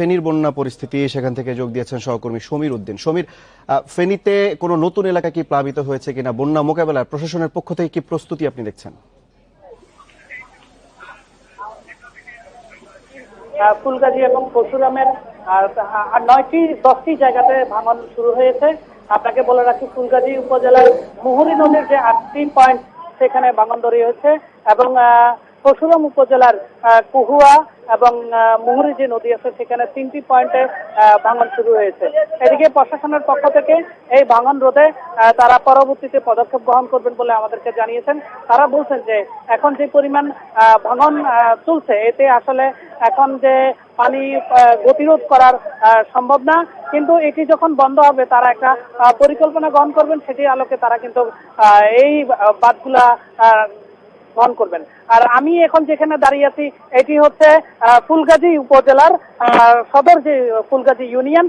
ফেনীর বন্যা পরিস্থিতি, সেখান থেকে যোগ দিয়েছেন সহকর্মী সমীর উদ্দিন। সমীর ফেনীতে কোনো নতুন এলাকা কি প্লাবিত হয়েছে কিনা, বন্যা মোকাবেলায় প্রশাসনের পক্ষ থেকে কি প্রস্তুতি আপনি দেখছেন? ফুলগাজী এবং পরশুরামের, আর নয়টি, দশটি জায়গাতে ভাঙন শুরু হয়েছে। আপনাকে বলে রাখি, ফুলগাজী উপজেলার মুহুরী নদীর যে আটটি পয়েন্ট, সেখানে ভাঙন ধরে হয়েছে। এবং পরশুরাম উপজেলার কুহুয়া এবং মুহুরী যে নদী আছে সেখানে তিনটি পয়েন্টে ভাঙন শুরু হয়েছে। এদিকে প্রশাসনের পক্ষ থেকে এই ভাঙন রোধে তারা পরবর্তীতে পদক্ষেপ গ্রহণ করবেন বলে আমাদেরকে জানিয়েছেন। তারা বলছেন যে এখন যে পরিমাণ ভাঙন চলছে এতে আসলে এখন যে পানি গতিরোধ করার সম্ভব না। কিন্তু এটি যখন বন্ধ হবে তারা একটা পরিকল্পনা গ্রহণ করবেন সেটি আলোকে তারা কিন্তু এই আহ, গ্রহণ করবেন। আর আমি এখন যেখানে দাঁড়িয়ে আছি, এটি হচ্ছে ফুলগাজী উপজেলার সদর যে ফুলগাজী ইউনিয়ন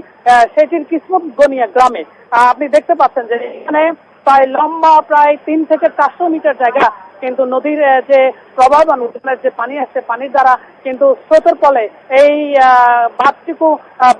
সেটির কিসমত গনিয়া গ্রামে আপনি দেখতে পাচ্ছেন যে এখানে প্রায় লম্বা প্রায় তিন থেকে চারশো মিটার জায়গা কিন্তু নদীর যে প্রবাহমান উঠানের যে পানি আসছে, পানির দ্বারা কিন্তু স্রোতের ফলে এই বাঁধটুকু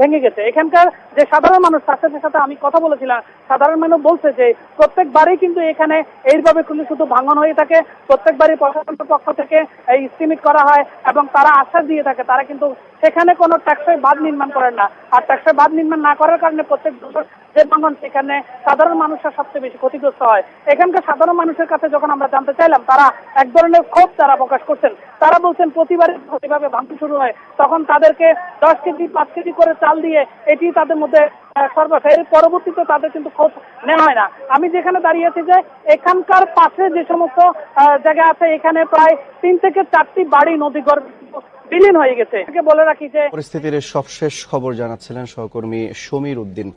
ভেঙে গেছে। এখানকার যে সাধারণ মানুষ, তার সাথে আমি কথা বলেছিলাম, সাধারণ মানুষ বলছে যে প্রত্যেকবারই কিন্তু এখানে এইভাবে খুলে শুধু ভাঙন হয়ে থাকে। প্রত্যেকবারই প্রশাসনের পক্ষ থেকে এই স্টিমিট করা হয় এবং তারা আশ্বাস দিয়ে থাকে, তারা কিন্তু সেখানে কোনো ট্যাক্সের বাঁধ নির্মাণ করেন না। আর ট্যাক্সের বাঁধ নির্মাণ না করার কারণে প্রত্যেক বছর যে ভাঙন, সেখানে সাধারণ মানুষরা সবচেয়ে বেশি ক্ষতিগ্রস্ত হয়। এখানকার সাধারণ মানুষের কাছে যখন আমরা জানতে চাইলাম তারা এক ধরনের ক্ষোভ তারা প্রকাশ করছেন। তারা বলছেন প্রতিবারই যেভাবে ভাঙতে শুরু হয়, তখন তাদেরকে দশ কেজি, পাঁচ কেজি করে চাল দিয়ে এটি তাদের মধ্যে সর্বশেষ। এর পরবর্তীতে তাদের কিন্তু খোঁজ নেওয়া হয় না। আমি যেখানে দাঁড়িয়ে আছি যে, এখানকার পাশে যে সমস্ত জায়গা আছে, এখানে প্রায় তিন থেকে চারটি বাড়ি নদী গর্ভ বিলীন হয়ে গেছে। বলে রাখি যে, পরিস্থিতির সবশেষ খবর জানাচ্ছিলেন সহকর্মী সমীর উদ্দিন।